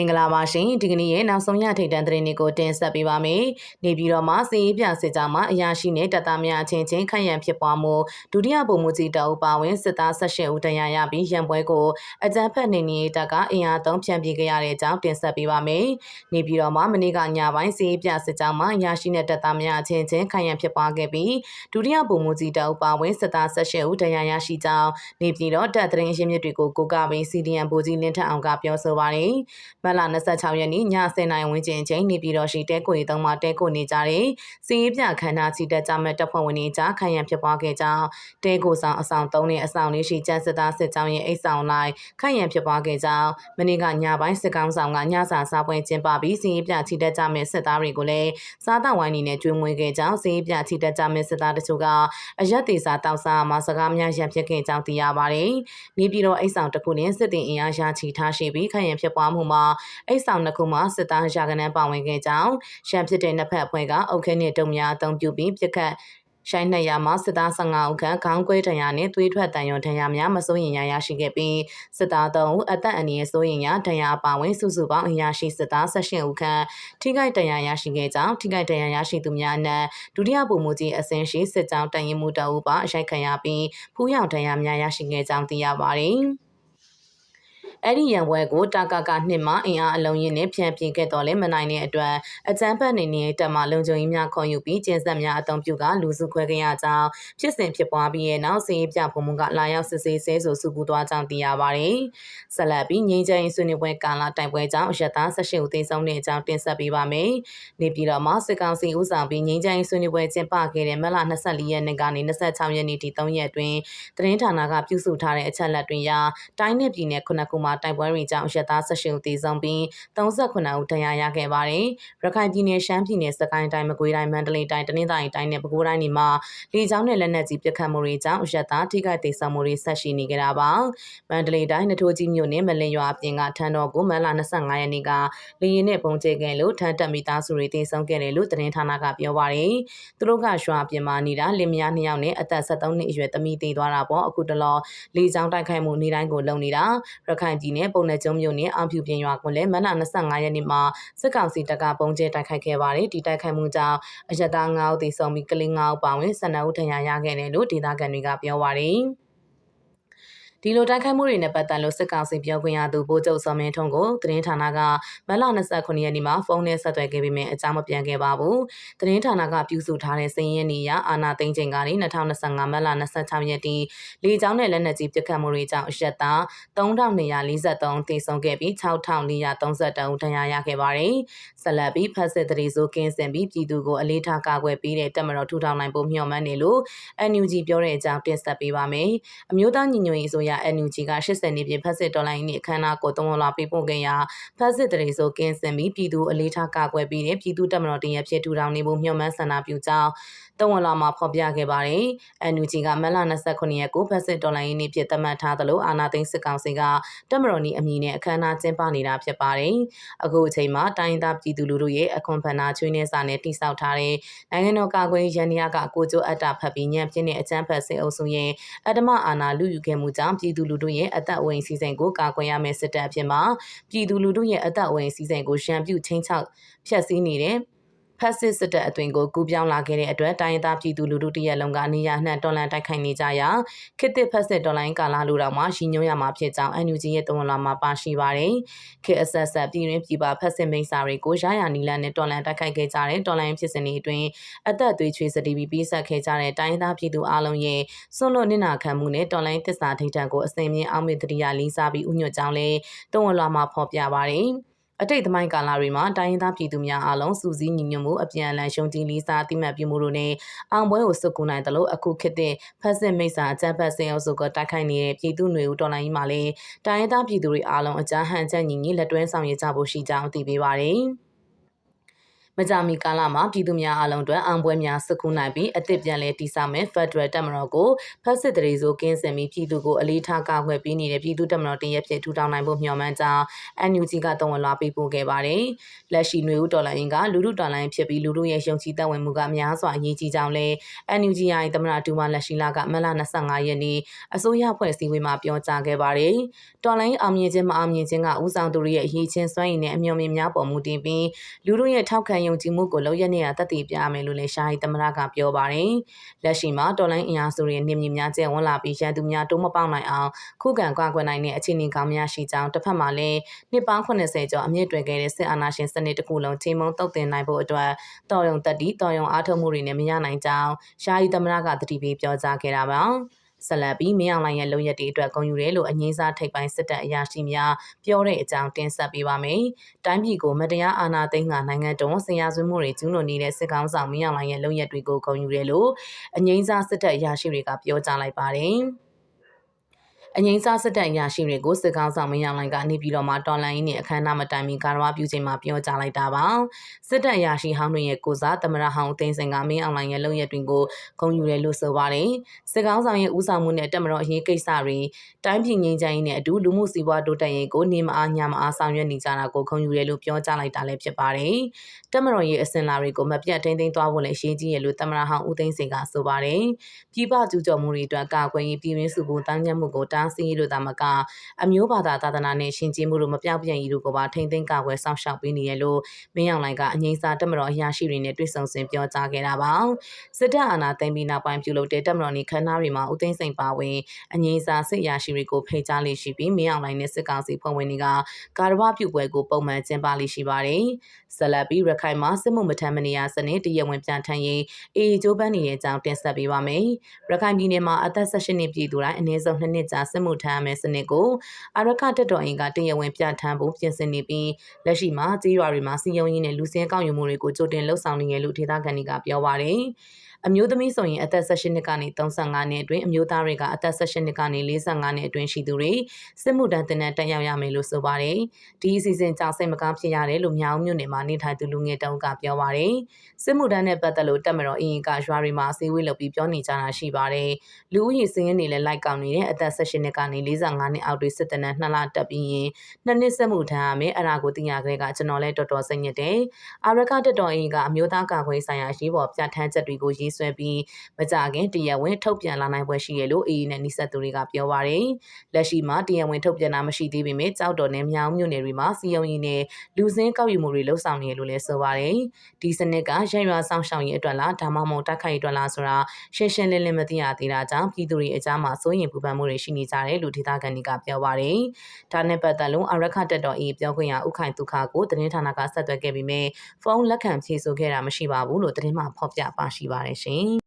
င်္ဂလာပါရှင်ဒီကနေ့ရဲ့နောက်ဆုံးရထိတ်တန့်သတင်းတွေကိုတင်ဆက်ပေးပါမယ်နေပြည်တော်မှာစီရေးပြစစ်ကြောင်းမှာအရာရှိနဲ့တပ်သားများအချင်းချင်းခန့်ရန်ဖြစ်ပွားမှုဒုတိယဗိုလ်မှူးကြီးတအုပ်ပါဝင်စစ်သား၁၈ဦးတရားရပြီးရန်ပွဲကိုအကြမ်းဖက်နေနေတပ်ကအင်အားသုံးဖြန့်ပြေးခဲ့ရတဲ့အကြောင်းတင်ဆက်ပေးပါမယ်နေပြည်တော်မှာမနေ့ကညပိုင်းစီရေးပြစစ်ကြောင်းမှာအရာရှိနဲ့တပ်သားများအချင်းချင်းခန့်ရန်ဖြစ်ပွားခဲ့ပြီးဒုတိယဗိုလ်မှူးကြီးတအုပ်ပါဝင်စစ်သား၁၈ဦးတရားရရှိကြောင်းနေပြည်တော်တပ်သတင်းရင်းမြစ်တွေကိုကိုကပြီး CDN ဗိုလ်ကြီးလင်းထက်အောင်ကပြောဆိုပါတယ်မလ26ရက်နေ့ည10:00နာရီဝန်းကျင်အချိန်နေပြည်တော်ရှိတဲကိုရီသုံးမှာတဲကိုနေကြတဲ့စီးပြခန္ဓာချီတက်ကြမဲ့တပ်ဖွဲ့ဝင်တွေကြားခံရန်ဖြစ်ပွားခဲ့ကြောင်းတဲကိုဆောင်အဆောင်၃နဲ့အဆောင်လေးရှိကျန်းစစ်သားစစ်ကြောင်းရဲ့အိတ်ဆောင်လိုက်ခံရန်ဖြစ်ပွားခဲ့ကြောင်းမနေ့ကညပိုင်းစစ်ကောင်ဆောင်ကညစာစားပွဲကျင်းပပြီးစီးပြချီတက်ကြမဲ့စစ်သားတွေကိုလည်းစားတောက်ဝိုင်းနေနဲ့ကျွေးမွေးခဲ့ကြောင်းစီးပြချီတက်ကြမဲ့စစ်သားတချို့ကအရက်သေးစာတောက်စားမှာစကားများရန်ဖြစ်ခဲ့ကြောင်းသိရပါတယ်။နေပြည်တော်အိတ်ဆောင်တစ်ခုနဲ့စစ်တင်အင်အားရချီထားရှိပြီးခံရန်ဖြစ်ပွားမှုမှာအိတ်ဆောင်နှစ်ခုမှာစစ်သားရာကနန်းပါဝင်ခဲ့ကြောင်းရှမ်းဖြစ်တဲ့နှစ်ဖက်အဖွဲ့ကအုပ်ခဲနဲ့တုံများအုံပြုပြီးပြစ်ခတ်ရှိုင်းနှစ်ရာမှာစစ်သား15ဦးခန့်ခေါင်းကွဲဒဏ်ရာနဲ့သွေးထွက်တန်ရုံဒဏ်ရာများမစိုးရင်ရရရှိခဲ့ပြီးစစ်သား3ဦးအသက်အန္တရာယ်စိုးရင်ရဒဏ်ရာပါဝင်စုစုပေါင်းအရာရှိစစ်သား18ဦးခန့်ထိခိုက်ဒဏ်ရာရရှိခဲ့ကြောင်းထိခိုက်ဒဏ်ရာရရှိသူများအနက်ဒုတိယဗိုလ်မှူးကြီးအစင်ရှိစစ်ကြောင်းတန်ရင်မှုတအုပ်ပါအရိုက်ခံရပြီးဖူးရောင်ဒဏ်ရာများရရှိခဲ့ကြောင်းသိရပါတယ်။ အဲ့ဒီရန်ပွဲကိုတာကာကနှစ်မှအင်အားအလုံးရင်းနဲ့ဖြန့်ပြင်းခဲ့တော်လဲမနိုင်တဲ့အတွက်အကြမ်းဖက်နေနေတဲ့တပ်မှလုံခြုံရေးများခေါ်ယူပြီးကျင်းဆက်များအုံပြုကလူစုခွဲခဲ့ရကြောင်းဖြစ်စဉ်ဖြစ်ပွားပြီးရဲ့နောက်စီးပြပုံမှုကလာရောက်စစ်ဆေးဆဲဆိုစုပူသွားကြောင်းသိရပါတယ်။ဆက်လက်ပြီးငင်းချင်ဆွေးနွေးပွဲကာလတိုင်ပွဲကြောင့်အရသား၁၈ဦးသေဆုံးတဲ့အကြောင်းတင်ဆက်ပေးပါမယ်။နေပြည်တော်မှာစစ်ကောင်စီဦးဆောင်ပြီးငင်းချင်ဆွေးနွေးပွဲကျင်းပခဲ့တဲ့မလ24ရက်နေ့ကနေ26ရက်နေ့ထိ3ရက်အတွင်းသတင်းဌာနကပြုစုထားတဲ့အချက်လက်တွေအရတိုင်းနယ်ပြည်နယ်ခုနှစ်ခုမှာတိုက်ပွဲတွေကြောင့်ရက်သား18ဦးသေဆုံးပြီး39ဦးဒဏ်ရာရခဲ့ပါတယ်။ရခိုင်ပြည်နယ်ရှမ်းပြည်နယ်စကိုင်းတိုင်းမကွေးတိုင်းမန္တလေးတိုင်းတနင်္သာရီတိုင်းနဲ့ပဲခူးတိုင်းတွေမှာလေကြောင်းနဲ့လက်နက်ကြီးပစ်ခတ်မှုတွေကြောင့်ရက်သားထိခိုက်သေဆုံးမှုတွေဆက်ရှိနေကြတာပါ။မန္တလေးတိုင်းနထိုးကြီးမြို့နယ်မလင်ရွာအပြင်ကထန်းတော်ကိုမန်လာ25ရက်နေ့ကလေရင်နဲ့ပုံကျဲခဲ့လို့ထန်းတက်မိသားစုတွေသေဆုံးခဲ့တယ်လို့သတင်းဌာနကပြောပါတယ်။သူတို့ကရွာအပြင်မှာနေတာလင်မယား2ယောက်နဲ့အသက်73နှစ်အရွယ်သမီးသေသွားတာပေါ့အခုတလောလေကြောင်းတိုက်ခိုက်မှုနေတိုင်းကိုလုံနေတာရခိုင်ပြည်နယ်ပုံနယ်ကျုံမြို့နယ်အောင်ဖြူပြင်ရွာကိုလည်းမနက်25ရက်နေ့မှာစစ်ကောင်စီတပ်ကပုံကျဲတိုက်ခိုက်ခဲ့ပါတယ်ဒီတိုက်ခိုက်မှုကြောင့်အရတား9ဦးသေဆုံးပြီးကလေး9ဦးပါဝင်12ဦးဒဏ်ရာရခဲ့တယ်လို့ဒေသခံတွေကပြောပါတယ် ဒီလိုတိုက်ခိုက်မှုတွေနဲ့ပတ်သက်လို့စစ်ကောင်စီပြောခွင့်ရသူဗိုလ်ချုပ်စောမင်းထွန်းကိုသတင်းဌာနကမလ29ရက်နေ့မှာဖုန်းနဲ့ဆက်သွယ်ခဲ့ပေမဲ့အကြောင်းမပြန်ခဲ့ပါဘူး။သတင်းဌာနကပြုစုထားတဲ့စည်ရင်းနေရအာနာသိန်းချိန်ကနေ2025မလ26ရက်တိလေကြောင်းနဲ့လက်နက်ကြီးပစ်ခတ်မှုတွေကြောင့်ရက်သား3243သေဆုံးခဲ့ပြီး6432ဒဏ်ရာရခဲ့ပါတယ်။ဆက်လက်ပြီးဖက်စစ်တရီဆိုကင်းစင်ပြီးပြည်သူကိုအလေးထားကာကွယ်ပေးတဲ့တပ်မတော်ထူထောင်နိုင်ဖို့မျှော်မှန်းနေလို့ NUG ပြောတဲ့အကြောင်းတင်ဆက်ပေးပါမယ်။အမျိုးသားညီညွတ်ရေးဆိုရ NUG က80နှစ်ပြည့်ဖက်စစ်တော်လိုင်းနေ့အခမ်းအနားကိုသုံးလာပေးပို့ခဲ့ရာဖက်စစ်တရေဆိုကင်းစင်ပြီးပြည်သူအလေးထားကာကွယ်ပြီးတဲ့ပြည်သူတပ်မတော်တင်ရဖြစ်ထူထောင်နေမှုမျှော်မှန်းဆန္ဒပြုကြောင်း တဝန်လာမှာဖော်ပြခဲ့ပါတယ်။ NUG ကမလ29ရက်ကိုဖက်စစ်တော်လိုင်းနေ့ဖြစ်သတ်မှတ်ထားသလိုအာနာသိန်းစစ်ကောင်စီကတပ်မတော်နီအမည်နဲ့အခမ်းအနားကျင်းပနေတာဖြစ်ပါတယ်။အခုအချိန်မှာတိုင်းသားပြည်သူလူထုရဲ့အခွန်ဖန်နာချွေးနှဲစာနဲ့တိစောက်ထားတဲ့နိုင်ငံတော်ကာကွယ်ရန်ရာကကိုကျိုးအတ္တဖတ်ပြီးညံပြင်းတဲ့အကြမ်းဖက်စစ်အုပ်စုရဲ့အတ္တမအာဏာလူယူခဲ့မှုကြောင့်ပြည်သူလူထုရဲ့အသက်အဝိမ်စီစဉ်ကိုကာကွယ်ရမယ့်စစ်တပ်အဖြစ်မှာပြည်သူလူထုရဲ့အသက်အဝိမ်စီစဉ်ကိုရန်ပြုချင်းချောက်ဖျက်ဆီးနေတဲ့ ဖက်စစ်စစ်တပ်အသွင်ကိုကူးပြောင်းလာခဲ့တဲ့အတွက်တိုင်းသားပြည်သူလူထုတရက်လုံးကနေရနှံတော်လန်တိုက်ခိုက်နေကြရာခေတ်သစ်ဖက်စစ်တော်လိုင်းကာလာလူတော်မှာရည်ညွှန်းရမှာဖြစ်ကြောင်း NUG ရဲ့တဝန်လာမှာပါရှိပါတယ်။ခေတ်အဆက်ဆက်ပြည်ရင်းပြည်ပဖက်စစ်မိတ်စာတွေကိုရရနီလန်နဲ့တော်လန်တိုက်ခိုက်ခဲ့ကြတဲ့တော်လိုင်းဖြစ်စဉ်တွေအတွင်းအသက်သွေးချွေးစတီးပြီးပြီးဆက်ခဲ့ကြတဲ့တိုင်းသားပြည်သူအလုံးရဲ့စွန့်လွတ်နစ်နာခံမှုနဲ့တော်လိုင်းသစ္စာထိတ်တန့်ကိုအစိမ်းမြင့်အောင်မေတ္တရာလေးစားပြီးဥညွတ်ကြောင်းလဲတဝန်လာမှာဖော်ပြပါတယ်။ အတိတ်သမိုင်းကာလတွေမှာတိုင်းရင်းသားပြည်သူများအားလုံးစူးစီးညီညွတ်မှုအပြန်အလှန်ရှုံးကြည်လေးစားတိမှတ်ပြုမှုတို့နဲ့အောင်ပွဲကိုစုကူနိုင်တယ်လို့အခုခေတ်တဲ့ဖက်စစ်မိတ်ဆာအကြမ်းဖက်ဆင်အုပ်စုကတိုက်ခိုက်နေတဲ့ပြည်သူ့ຫນွေဦးတော်လိုင်းကြီးမှာလည်းတိုင်းရင်းသားပြည်သူတွေအားလုံးအကြမ်းဟန်ချက်ညီညီလက်တွဲဆောင်ရွက်ကြဖို့ရှိကြောင်းသိပေးပါရယ်။ မမကြာမီကာလမှာပြည်သူများအားလုံးအတွက်အောင်ပွဲများစကူးနိုင်ပြီးအသစ်ပြန်လည်တည်ဆောက်မဲ့ Federal တပ်မတော်ကိုဖက်စစ်တရေဆိုကင်းစင်ပြီးပြည်သူကိုအလေးထားကာကွယ်ပေးနေတဲ့ပြည်သူတပ်မတော်တရက်ဖြစ်ထူထောင်နိုင်ဖို့မျှော်မှန်းကြောင်း NUG ကတုံ့ပြန်လာပေးပို့ခဲ့ပါတယ်။လက်ရှိຫນွေဦးတော်လိုင်းကလူလူတော်လိုင်းဖြစ်ပြီးလူလူရဲ့ယုံကြည်သက်ဝင်မှုကများစွာအရေးကြီးကြောင်းလည်း NUG ရဲ့သမ္မတဒူမာလက်ရှိလာကမလ25ရက်နေ့အစိုးရဖွဲ့စည်းရေးမှာပြောကြားခဲ့ပါတယ်။တော်လိုင်းအောင်မြင်ခြင်းမအောင်မြင်ခြင်းကဦးဆောင်သူတွေရဲ့အရေးချင်းစွမ်းရည်နဲ့အမျှော်မြင်များပေါ်မူတည်ပြီးလူလူရဲ့ထောက်ခံယုံကြည်မှုကိုလောက်ရနေရတည်ပြရမယ်လို့လည်းရှာဟီသမရကပြောပါတယ်။လက်ရှိမှာတော်လိုင်းအင်အားစုတွေနေမြင့်များကျဲဝင်လာပြီးရန်သူများတိုးမပေါက်နိုင်အောင်ခုခံကွာကွယ်နိုင်တဲ့အခြေအနေကောင်းများရှိကြောင်းတစ်ဖက်မှာလည်းနှစ်ပေါင်း80ကျော်အမြင့်တွယ်ခဲ့တဲ့စစ်အာဏာရှင်စနစ်တစ်ခုလုံးချိန်မုံတုတ်တင်နိုင်ဖို့အတွက်တော်ရုံတက်တီတော်ရုံအားထုတ်မှုတွေနဲ့မရနိုင်ကြောင်းရှာဟီသမရကတတိပေးပြောကြားခဲ့တာပါ။ ဆက်လက်ပြီးမင်းအောင်လှိုင်ရဲ့လုံရက်တွေအတွက်ဂုဏ်ယူတယ်လို့အငင်းစားထိပ်ပိုင်းစစ်တပ်အရာရှိများပြောတဲ့အကြောင်းတင်ဆက်ပေးပါမယ်။တိုင်းပြည်ကိုမတရားအာဏာသိမ်းကနိုင်ငံတော်ဆင်ရဆွမှုတွေကျူးလွန်နေတဲ့စစ်ကောင်ဆောင်မင်းအောင်လှိုင်ရဲ့လုံရက်တွေကိုဂုဏ်ယူတယ်လို့အငင်းစားစစ်တပ်အရာရှိတွေကပြောကြားလိုက်ပါတယ်။ အငိမ့်စားစစ်တပ်အရာရှိတွေကိုစစ်ကောင်ဆောင်မင်းအောင်လှိုင်ကနေပြည်တော်မှာတော်လိုင်းနဲ့အခမ်းအနားမတိုင်မီကာရဝပြုချိန်မှာပြောကြားလိုက်တာပါစစ်တပ်အရာရှိဟောင်းတွေရဲ့ကိုစားသမရဟောင်းအသိန်းစင်ကမင်းအောင်လှိုင်ရဲ့လုံရက်တွေကိုဂုဏ်ယူတယ်လို့ဆိုပါတယ်စစ်ကောင်ဆောင်ရဲ့ဦးဆောင်မှုနဲ့တက်မတော်အရေးကိစ္စတွေတိုင်းပြည်ငြိမ်းချမ်းရေးနဲ့အတူလူမှုစီးပွားတိုးတက်ရေးကိုနေမအားညမအားဆောင်ရွက်နေကြတာကိုဂုဏ်ယူတယ်လို့ပြောကြားလိုက်တာလည်းဖြစ်ပါတယ်တက်မတော်ရဲ့အစင်လာတွေကိုမပြတ်ထိန်းသိမ်းသွားဖို့လည်းရှင်းကြီးရလို့သမရဟောင်းဦးသိန်းစင်ကဆိုပါတယ်ပြည်ပကျူးကျော်မှုတွေအတွက်ကာကွယ်ရေးပြည်ရင်းစုဖို့တန်းညက်မှုကိုတားဆီးရေးလို့သာမကအမျိုးဘာသာသာသနာနဲ့ရှင်ကျေးမှုတို့မပြောက်ပြန်ရေးတို့ကိုပါထိမ့်သိမ်းကာကွယ်စောင့်ရှောက်ပေးနေရလို့မင်းအောင်လှိုင်ကအငိမ့်စာတက်မတော်အရာရှိတွေနဲ့တွေ့ဆုံစဉ်ပြောကြားခဲ့တာပါစစ်တပ်အာဏာသိမ်းပြီးနောက်ပိုင်းပြုလုပ်တဲ့တက်မတော်နေခန်းနာတွေမှာဦးသိန်းစိန်ပါဝင်အငိမ့်စာစစ်အရာရှိတွေကိုဖိတ်ကြားလေးရှိပြီးမင်းအောင်လှိုင်နဲ့စစ်ကောင်စီဖွဲ့ဝင်တွေကကာရဝပြုပွဲကိုပုံမှန်ကျင်းပလေးရှိပါတယ်ဆက်လက်ပြီးရခိုင်မှာစစ်မှုမထမ်းမနေရစနစ်တရဝင်ပြန်ထန်ရေးအေဂျိုးပန်းနေတဲ့အကြောင်းတင်ဆက်ပေးပါမယ်ရခိုင်ပြည်နယ်မှာအသက်18နှစ်ပြည့်သူတိုင်းအနည်းဆုံး2နှစ်ကြာစစ်မှုထမ်းရမယ်စနစ်ကိုအာရခတက်တော်အင်ကတရားဝင်ပြဋ္ဌာန်းဖို့ပြင်ဆင်နေပြီးလက်ရှိမှာကြေးရွာတွေမှာစီယုံရင်းနဲ့လူစင်းကောက်ယူမှုတွေကိုကြိုတင်လှုပ်ဆောင်နေရလို့ဒေသခံတွေကပြောပါတယ်။အမျိုးသမီးဆိုရင်အသက်18နှစ်ကနေ35နှစ်အတွင်းအမျိုးသားတွေကအသက်18နှစ်ကနေ45နှစ်အတွင်းရှိသူတွေစစ်မှုထမ်းတင်တဲ့တက်ရောက်ရမယ်လို့ဆိုပါတယ်။ဒီအစီအစဉ်ကြောင့်စိတ်မကောင်းဖြစ်ရတယ်လို့မြောင်မြို့နယ်မှာနေထိုင်သူလူငယ်တောင်ကပြောပါတယ်။စစ်မှုထမ်းနဲ့ပတ်သက်လို့တက်မတော်အင်ကရွာတွေမှာအစည်းအဝေးလုပ်ပြီးပြောနေကြတာရှိပါတယ်။လူဦးရေစင်းရင်းတွေလည်းလိုက်ကောက်နေတဲ့အသက်18နှစ်ကနေ45နှစ်အောက်တွေစစ်တနက်2လတက်ပြီးရင်နှစ်နှစ်စစ်မှုထမ်းရမယ်အဲ့ဒါကိုသိရကြတဲ့ကကျွန်တော်လည်းတော်တော်စိတ်ညစ်တယ်။အာရကတက်တော်အင်ကအမျိုးသားကာကွယ်ဆိုင်ရာရေးပေါ်ပြဋ္ဌာန်းချက်တွေကိုရေးဆွဲပြီးမကြခင်တရားဝင်ထုတ်ပြန်လာနိုင်ပွဲရှိရလို့အေးနဲ့နှိဆက်သူတွေကပြောပါရယ်လက်ရှိမှာတရားဝင်ထုတ်ပြန်တာမရှိသေးပေမဲ့ကြောက်တော်နဲ့မြောင်းမြို့နယ်တွေမှာစီယုံရင်းနဲ့လူစင်းကောက်ယူမှုတွေလှုပ်ဆောင်နေရလို့လည်းဆိုပါရယ်ဒီစနစ်ကရရွာဆောင်ရှောင်ရေးအတွက်လားဒါမှမဟုတ်တိုက်ခိုက်ရေးအတွက်လားဆိုတာရှင်းရှင်းလင်းလင်းမသိရသေးတာကြောင့်ပြည်သူတွေအကြားမှာစိုးရိမ်ပူပန်မှုတွေရှိနေကြတယ်လို့ဒေသခံတွေကပြောပါရယ်ဒါနဲ့ပတ်သက်လို့အရခတက်တော်အေးပြောခွင့်ရဥခိုင်ဒုက္ခကိုသတင်းဌာနကဆက်သွယ်ခဲ့ပြီးမြဲဖုန်းလက်ခံဖြေဆိုခဲ့တာမရှိပါဘူးလို့သတင်းမှဖော်ပြပါရှိပါတယ်ရှင်